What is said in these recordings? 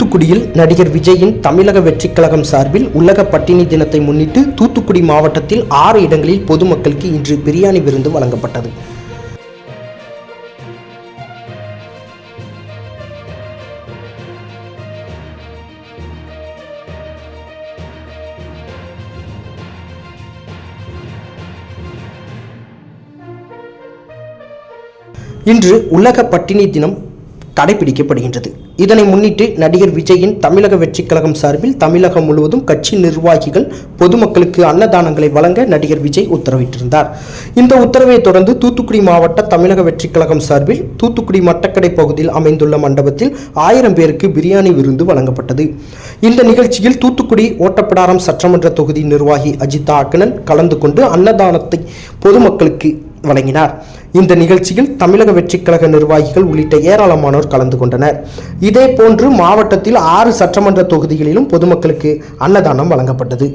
தூத்துக்குடியில் நடிகர் விஜயின் தமிழக வெற்றிக் கழகம் சார்பில் உலக பட்டினி தினத்தை முன்னிட்டு தூத்துக்குடி மாவட்டத்தில் ஆறு இடங்களில் பொதுமக்களுக்கு இன்று பிரியாணி விருந்து வழங்கப்பட்டது. இன்று உலக பட்டினி தினம் கடைபிடிக்கப்படுகின்றது இதனை முன்னிட்டு நடிகர் விஜயின் தமிழக வெற்றிக் கழகம் சார்பில் தமிழகம் முழுவதும் கட்சி நிர்வாகிகள் பொதுமக்களுக்கு அன்னதானங்களை வழங்க நடிகர் விஜய் உத்தரவிட்டிருந்தார். இந்த உத்தரவை தொடர்ந்து தூத்துக்குடி மாவட்ட தமிழக வெற்றிக் கழகம் சார்பில் தூத்துக்குடி மட்டக்கடை பகுதியில் அமைந்துள்ள மண்டபத்தில் ஆயிரம் பேருக்கு பிரியாணி விருந்து வழங்கப்பட்டது. இந்த நிகழ்ச்சியில் தூத்துக்குடி ஓட்டப்பிடாரம் சட்டமன்ற தொகுதி நிர்வாகி அஜிதா அக்கனல் கலந்து கொண்டு அன்னதானத்தை பொதுமக்களுக்கு வழங்கினார். இந்த நிகழ்ச்சியில் தமிழக வெற்றிக் கழக நிர்வாகிகள் உள்ளிட்ட ஏராளமானோர் கலந்து கொண்டனர். இதே போன்று மாவட்டத்தில் ஆறு சட்டமன்ற தொகுதிகளிலும் பொதுமக்களுக்கு அன்னதானம் வழங்கப்பட்டது.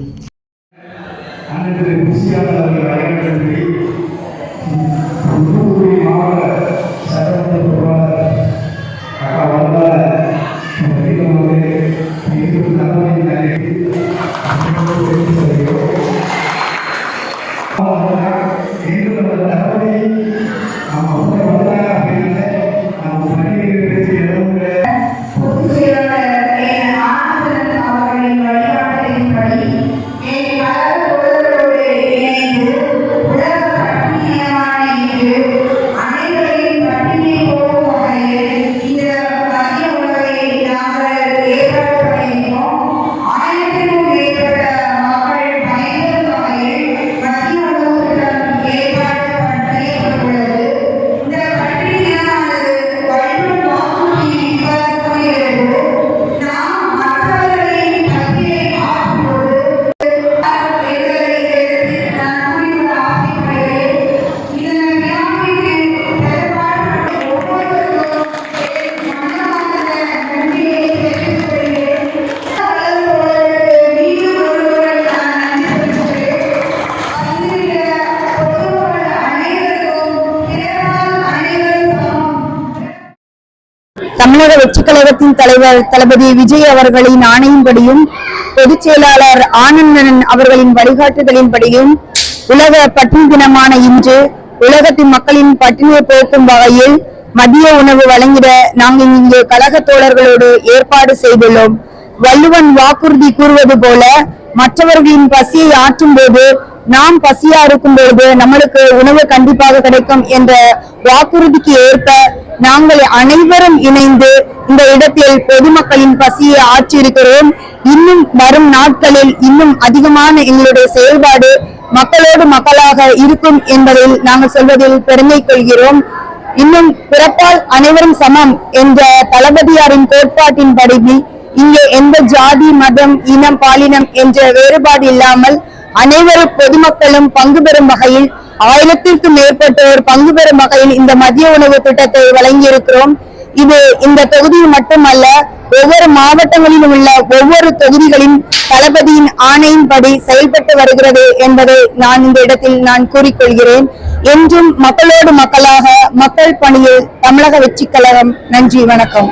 தமிழக வெற்றிக் கழகத்தின் தலைவர் தளபதி விஜய் அவர்களின் ஆணையின்படியும் பொதுச் செயலாளர் ஆனந்தன் அவர்களின் வழிகாட்டுதலின்படியும் உலக பட்டினி தினமான இன்று உலகத்தின் மக்களின் பட்டினியை போக்கும் வகையில் மதிய உணவு வழங்கிட நாங்கள் இங்கே கழக தோழர்களோடு ஏற்பாடு செய்துள்ளோம். வள்ளுவன் வாக்குறுதி கூறுவது போல மற்றவர்களின் பசியை ஆற்றும் போது நாம் பசியா இருக்கும் பொழுது நம்மளுக்கு உணவு கண்டிப்பாக கிடைக்கும் என்ற வாக்குறுதிக்கு ஏற்ப நாங்கள் அனைவரும் இணைந்து இந்த இடத்தில் பொதுமக்களின் பசியை ஆற்றியிருக்கிறோம். இன்னும் வரும் நாட்களில் இன்னும் அதிகமான எங்களுடைய செயல்பாடு மக்களோடு மக்களாக இருக்கும் என்பதில் நாங்கள் சொல்வதில் பெருமை கொள்கிறோம். இன்னும் பிறப்பால் அனைவரும் சமம் என்ற தளபதியாரின் கோட்பாட்டின் படி இங்கே எந்த ஜாதி மதம் இனம் பாலினம் என்ற வேறுபாடு இல்லாமல் அனைவரும் பொதுமக்களும் பங்கு பெறும் வகையில் ஆயிரத்திற்கும் மேற்பட்டோர் பங்கு பெறும் வகையில் இந்த மதிய உணவு திட்டத்தை வழங்கியிருக்கிறோம். இது இந்த தொகுதியில் மட்டுமல்ல ஒவ்வொரு மாவட்டங்களிலும் உள்ள ஒவ்வொரு தொகுதிகளின் தளபதியின் ஆணையின்படி செயல்பட்டு வருகிறது என்பதை நான் இந்த இடத்தில் நான் கூறிக்கொள்கிறேன். என்றும் மக்களோடு மக்களாக மக்கள் பணியில் தமிழக வெற்றி கழகம் நன்றி வணக்கம்.